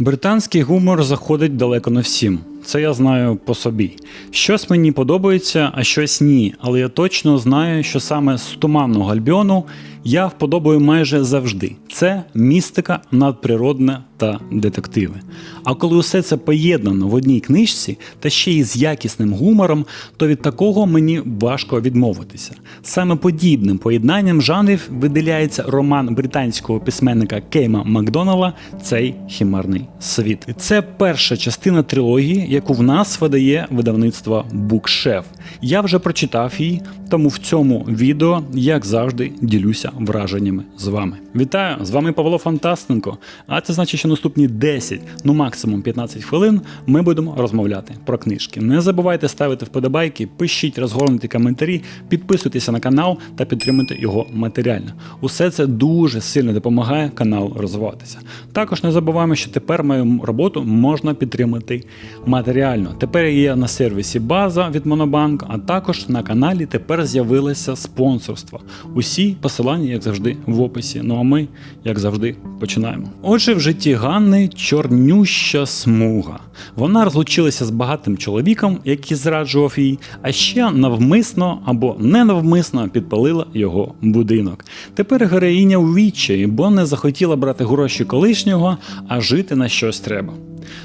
Британський гумор заходить далеко не всім. Це я знаю по собі. Щось мені подобається, а щось ні. Але я точно знаю, що саме з туманного альбіону я вподобаю майже завжди. Це містика, надприродне та детективи. А коли усе це поєднано в одній книжці та ще й з якісним гумором, то від такого мені важко відмовитися. Саме подібним поєднанням жанрів виділяється роман британського письменника Кейма Макдонала Цей хімерний світ. Це перша частина трилогії, яку в нас видає видавництво Букшеф. Я вже прочитав її, тому в цьому відео, як завжди, ділюся враженнями з вами. Вітаю! З вами Павло Фантастенко. А це значить, що наступні 10, ну максимум 15 хвилин ми будемо розмовляти про книжки. Не забувайте ставити вподобайки, пишіть розгорнуті коментарі, підписуйтеся на канал та підтримуйте його матеріально. Усе це дуже сильно допомагає каналу розвиватися. Також не забуваємо, що тепер мою роботу можна підтримати матеріально. Тепер є на сервісі База від Монобанк, а також на каналі тепер з'явилося спонсорство. Усі посилання, як завжди, в описі. Ну а ми, як завжди, починаємо. Отже, в житті Ганни чорнюща смуга. Вона розлучилася з багатим чоловіком, який зраджував їй, а ще навмисно або ненавмисно підпалила його будинок. Тепер героїня у відчаї, бо не захотіла брати гроші колишнього, а жити на щось треба.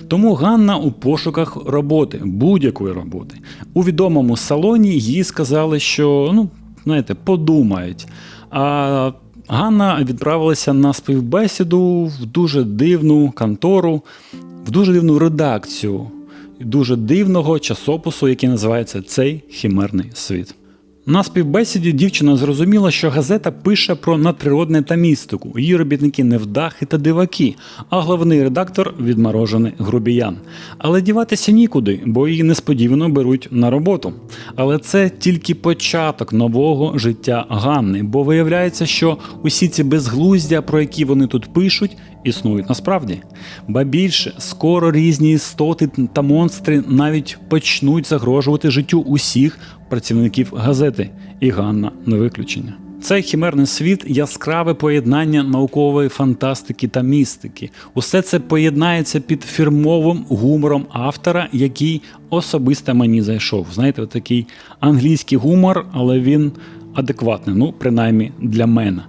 Тому Ганна у пошуках роботи, будь-якої роботи. У відомому салоні їй сказали, що ну, знаєте, подумають. А Ганна відправилася на співбесіду в дуже дивну контору, в дуже дивну редакцію дуже дивного часопису, який називається Цей хімерний світ. На співбесіді дівчина зрозуміла, що газета пише про надприродне та містику. Її робітники невдахи та диваки, а головний редактор відморожений грубіян. Але діватися нікуди, бо її несподівано беруть на роботу. Але це тільки початок нового життя Ганни, бо виявляється, що усі ці безглуздя, про які вони тут пишуть, існують насправді. Ба більше, скоро різні істоти та монстри навіть почнуть загрожувати життю усіх працівників газети, і Ганна не виключення. Цей хімерний світ яскраве поєднання наукової фантастики та містики. Усе це поєднається під фірмовим гумором автора, який особисто мені зайшов. Знаєте, такий англійський гумор, але він адекватний, ну принаймні для мене.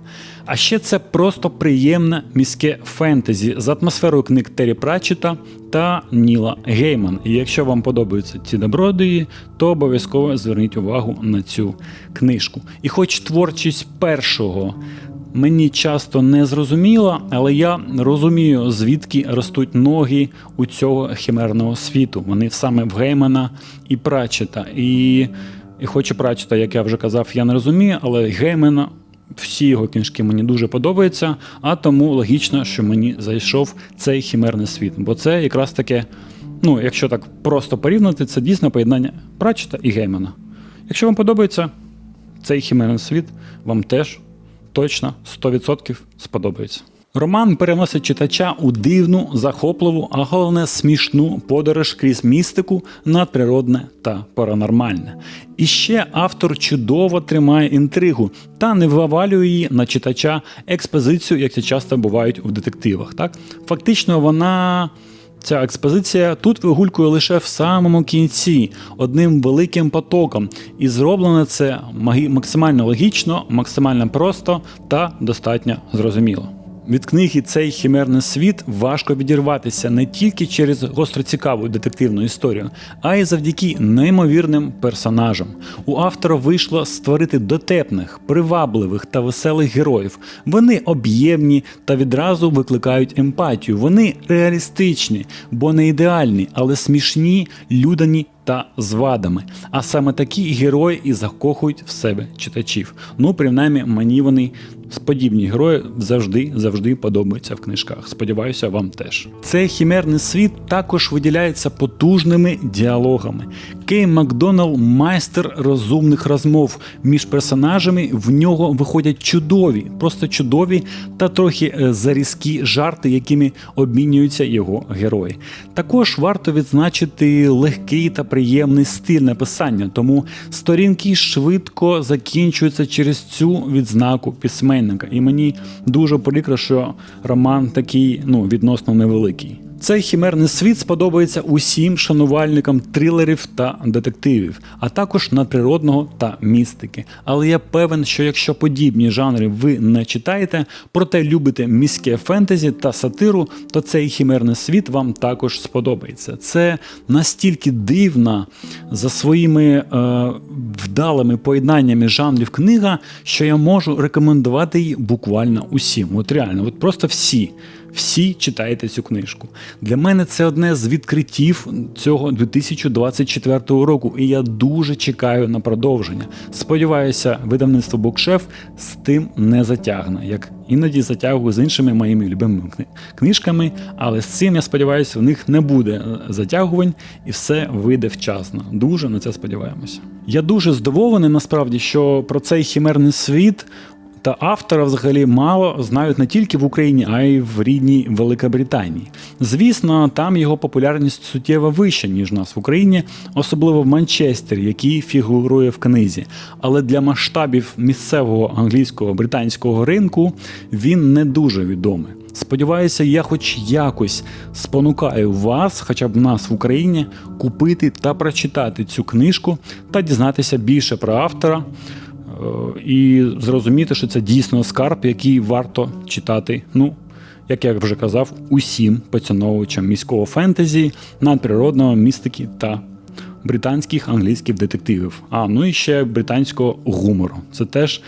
А ще це просто приємне міське фентезі з атмосферою книг Террі Пратчета та Ніла Гейман. І якщо вам подобаються ці добродії, то обов'язково зверніть увагу на цю книжку. І хоч творчість першого. Мені часто не зрозуміло, але я розумію, звідки ростуть ноги у цього химерного світу. Вони саме в Геймана і Пратчета. І, і хоч і Пратчета, як я вже казав, я не розумію, але Геймана всі його книжки мені дуже подобаються, а тому логічно, що мені зайшов цей хімерний світ. Бо це якраз таке, ну, якщо так просто порівняти, це дійсно поєднання Пратчета і Геймана. Якщо вам подобається цей хімерний світ, вам теж точно 100% сподобається. Роман переносить читача у дивну, захопливу, а головне смішну подорож крізь містику, надприродне та паранормальне. І ще автор чудово тримає інтригу та не вивалює її на читача експозицію, як це часто бувають у детективах. Так? Фактично, вона. Ця експозиція тут вигулькує лише в самому кінці, одним великим потоком, і зроблено це максимально логічно, максимально просто та достатньо зрозуміло. Від книги цей хімерний світ важко відірватися не тільки через гостроцікаву детективну історію, а й завдяки неймовірним персонажам. У автора вийшло створити дотепних, привабливих та веселих героїв. Вони об'ємні та відразу викликають емпатію. Вони реалістичні, бо не ідеальні, але смішні, людані та з вадами. А саме такі герої і закохують в себе читачів. Ну, принаймні, мені вони подібні герої завжди завжди подобаються в книжках. Сподіваюся, вам теж. Цей хімерний світ також виділяється потужними діалогами. Кей Макдоналл майстер розумних розмов між персонажами. В нього виходять чудові, просто чудові та трохи е, зарізкі жарти, якими обмінюються його герої. Також варто відзначити легкий та приємний стиль написання, тому сторінки швидко закінчуються через цю відзнаку письменника. І мені дуже прикро, що роман такий ну, відносно невеликий. Цей хімерний світ сподобається усім шанувальникам трилерів та детективів, а також надприродного та містики. Але я певен, що якщо подібні жанри ви не читаєте, проте любите міське фентезі та сатиру, то цей хімерний світ вам також сподобається. Це настільки дивна за своїми е, вдалими поєднаннями жанрів книга, що я можу рекомендувати її буквально усім. От реально, от просто всі. Всі читаєте цю книжку. Для мене це одне з відкриттів цього 2024 року, і я дуже чекаю на продовження. Сподіваюся, видавництво Букшеф з тим не затягне, як іноді затягую з іншими моїми любимими книжками. Але з цим я сподіваюся, в них не буде е, затягувань і все вийде вчасно. Дуже на це сподіваємося. Я дуже здивований насправді, що про цей хімерний світ та автора взагалі мало знають не тільки в Україні, а й в рідній Великобританії. Звісно, там його популярність суттєво вища, ніж у нас в Україні, особливо в Манчестері, який фігурує в книзі. Але для масштабів місцевого англійського британського ринку він не дуже відомий. Сподіваюся, я хоч якось спонукаю вас, хоча б нас в Україні, купити та прочитати цю книжку та дізнатися більше про автора. Е, і зрозуміти, що це дійсно скарб, який варто читати. Ну, як я вже казав, усім поціновувачам міського фентезі, надприродного містики та британських англійських детективів. А ну і ще британського гумору. Це теж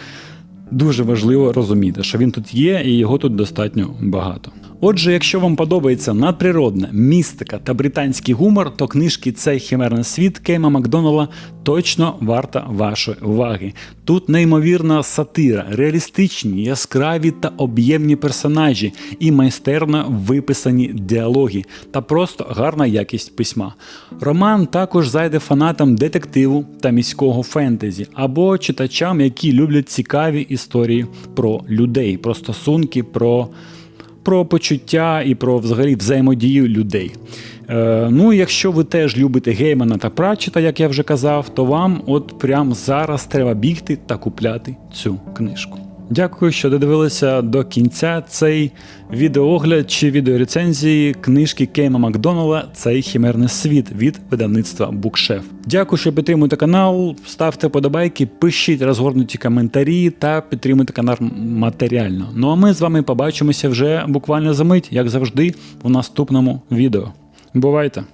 дуже важливо розуміти, що він тут є, і його тут достатньо багато. Отже, якщо вам подобається надприродна містика та британський гумор, то книжки Цей химерний світ Кейма Макдонала точно варта вашої уваги. Тут неймовірна сатира, реалістичні, яскраві та об'ємні персонажі і майстерно виписані діалоги та просто гарна якість письма. Роман також зайде фанатам детективу та міського фентезі або читачам, які люблять цікаві історії про людей, про стосунки, про про почуття і про взагалі взаємодію людей. Е, ну, якщо ви теж любите Геймана та Пратчета, як я вже казав, то вам от прямо зараз треба бігти та купляти цю книжку. Дякую, що додивилися до кінця цей відеоогляд чи відеорецензії книжки Кейма Макдонала Цей хімерний світ від видавництва Букшеф. Дякую, що підтримуєте канал. Ставте подобайки, пишіть розгорнуті коментарі та підтримуйте канал матеріально. Ну а ми з вами побачимося вже буквально за мить, як завжди, у наступному відео. Бувайте!